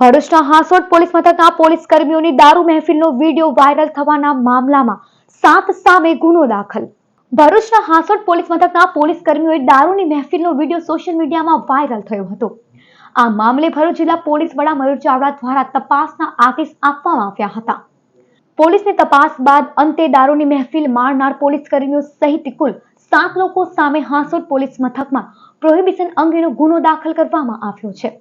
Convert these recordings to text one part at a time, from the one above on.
ભરૂચના હાંસોટ પોલીસ મથકના પોલીસ કર્મીઓની દારૂ મહેફિલનો વીડિયો વાયરલ થવાના મામલામાં સાત સામે ગુનો દાખલ. ભરૂચના હાંસોટ પોલીસ મથકના પોલીસ કર્મીઓએ દારૂની મહેફિલનો વીડિયો સોશિયલ મીડિયામાં વાયરલ થયો હતો. આ મામલે ભરૂચ જિલ્લા પોલીસ વડા મયુર ચાવડા દ્વારા તપાસના આદેશ આપવામાં આવ્યા હતા. પોલીસની તપાસ બાદ અંતે દારૂની મહેફિલ મારનાર પોલીસ કર્મીઓ સહિત કુલ સાત લોકો સામે હાંસોટ પોલીસ મથકમાં પ્રોહિબિશન અંગેનો ગુનો દાખલ કરવામાં આવ્યો છે.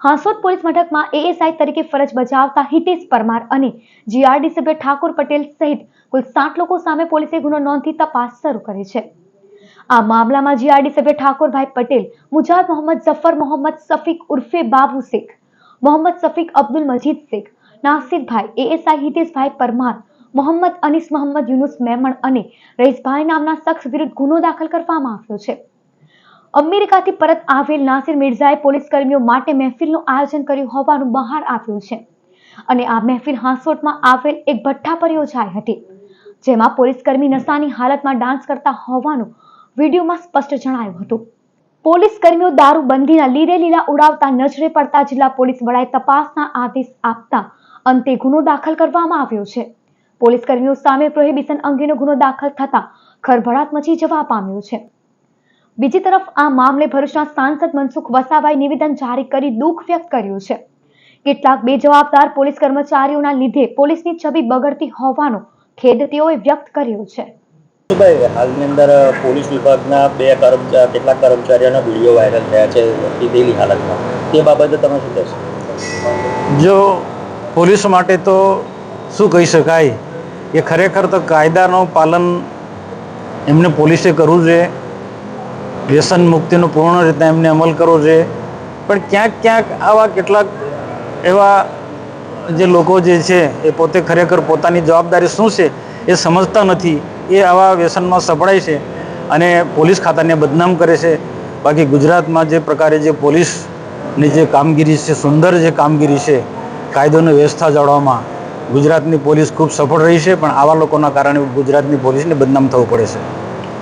હાંસોદ પોલીસ મથકમાં એએસઆઈ તરીકે ફરજ બજાવતા હિતેશ પરમાર અને જીઆરડી સભ્ય ઠાકોર પટેલ સહિત કુલ સાત લોકો સામે પોલીસે ગુનો નોંધી તપાસ શરૂ કરી છે. આ મામલામાં જીઆરડી સભ્ય ઠાકોરભાઈ પટેલ મુજાદ મોહમ્મદ જફર મોહમ્મદ સફીક ઉર્ફે બાબુ શેખ, મોહમ્મદ સફીક અબ્દુલ મજીદ શેખ, નાસિરભાઈ એએસઆઈ હિતેશભાઈ પરમાર, મોહમ્મદ અનીસ મોહમ્મદ યુનુસ મેમણ અને રઈસભાઈ નામના શખ્સ વિરુદ્ધ ગુનો દાખલ કરવામાં આવ્યો છે. અમેરિકાથી પરત આવેલ નાસિર મિર્ઝાએ પોલીસ કર્મીઓ માટે મહેફિલનું આયોજન કર્યું હોવાનું બહાર આવ્યું છે. અને આ મહેફિલ હાંસોટમાં આવેલ એક ભઠ્ઠા પર યોજાઈ હતી, જેમાં પોલીસ કર્મી નશાની હાલતમાં ડાન્સ કરતા હોવાનું વિડીયોમાં સ્પષ્ટ જણાયું હતું. પોલીસ કર્મીઓ દારૂબંધીના લીરે લીલા ઉડાવતા નજરે પડતા જિલ્લા પોલીસ વડાએ તપાસના આદેશ આપતા અંતે ગુનો દાખલ કરવામાં આવ્યો છે. પોલીસ કર્મીઓ સામે પ્રોહિબિશન અંગેનો ગુનો દાખલ થતા ખળભળાટ મચી જવા પામ્યો છે. બીજી તરફ આ મામલે ભરૂચના સાંસદ મનસુખ વસાવાએ નિવેદન જારી કરી દુઃખ વ્યક્ત કર્યું છે. કેટલાક બેજવાબદાર પોલીસ કર્મચારીઓના લીધે પોલીસની છબી બગડતી હોવાનો ખેદ તેઓએ વ્યક્ત કર્યો છે. ભાઈ હાલની અંદર પોલીસ વિભાગના બે કર્મચારી કેટલાક કર્મચારીઓના વીડિયો વાયરલ થયા છે પીધેલી હાલતમાં. તે બાબતે તમે શું કહેશો? જો પોલીસ માટે તો શું કહી શકાય? કે ખરેખર તો કાયદાનું પાલન એમને પોલીસે કરવું જોઈએ. વ્યસન મુક્તિનો પૂર્ણ રીતે એમને અમલ કરવો જોઈએ. પણ ક્યાંક ક્યાંક આવા કેટલાક એવા જે લોકો જે છે, એ પોતે ખરેખર પોતાની જવાબદારી શું છે, એ સમજતા નથી. એ આવા વ્યસનમાં સપડાય છે અને પોલીસ ખાતાને બદનામ કરે છે. બાકી ગુજરાતમાં જે પ્રકારે જે પોલીસની જે કામગીરી છે, સુંદર જે કામગીરી છે, કાયદોની વ્યવસ્થા જાળવવામાં ગુજરાતની પોલીસ ખૂબ સફળ રહી છે, પણ આવા લોકોના કારણે ગુજરાતની પોલીસને બદનામ થવું પડે છે.